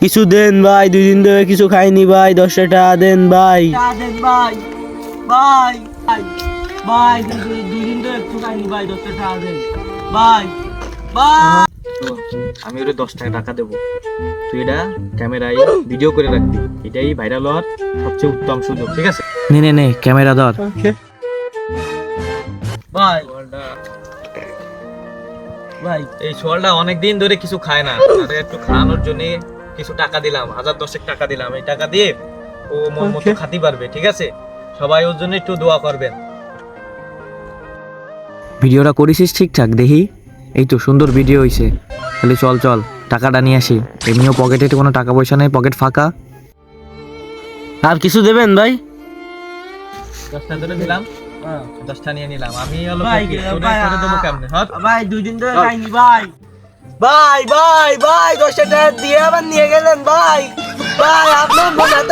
কিছু দেন ভাই দুই দিন ধরে কিছু খাইনি ভাই দশটা টাকা দেন ভাই। দেন ভাই ভাই ভাই ভাই দুই দিন ধরে একটু খাইনি ভাই দশটা টাকা দেন। ভাই ভাই। আমি ওরে দশ টাকা টাকা দেবো। তুই এটা ক্যামেরায় ভিডিও করে রাখবি। এটাই ভাইরাল হওয়ার সবচেয়ে উত্তম সুযোগ ঠিক আছে? নে নে নে ক্যামেরা ধর। ভাই। ভাই। এই সোয়ালটা অনেক দিন ধরে কিছু খায় না। একটু খাওয়ানোর জন্য কিছু টাকা দিলাম হাজার দশেক টাকা দিলাম। এই টাকা দিয়ে ও মন মতো খাতে পারবে ঠিক আছে? সবাই ওর জন্য একটু দোয়া করবেন। ভিডিওটা করেছিস ঠিকঠাক দেখি? এই তো সুন্দর ভিডিও হইছে। তাহলে চল চল টাকাটা নিয়ে আসি। এমনিও পকেটে কোনো টাকা পয়সা নেই পকেট ফাঁকা। আর কিছু দেবেন ভাই? দশটা ধরে দিলাম হ্যাঁ। দশটা নিয়ে নিলাম। আমি হ্যাঁ ভাই দুই দিন ধরে খাইনি ভাই। ভাই ভাই ভাই দশটা টাকা দিয়ে আবার নিয়ে গেলেন ভাই। ভাই আপনার মনে এত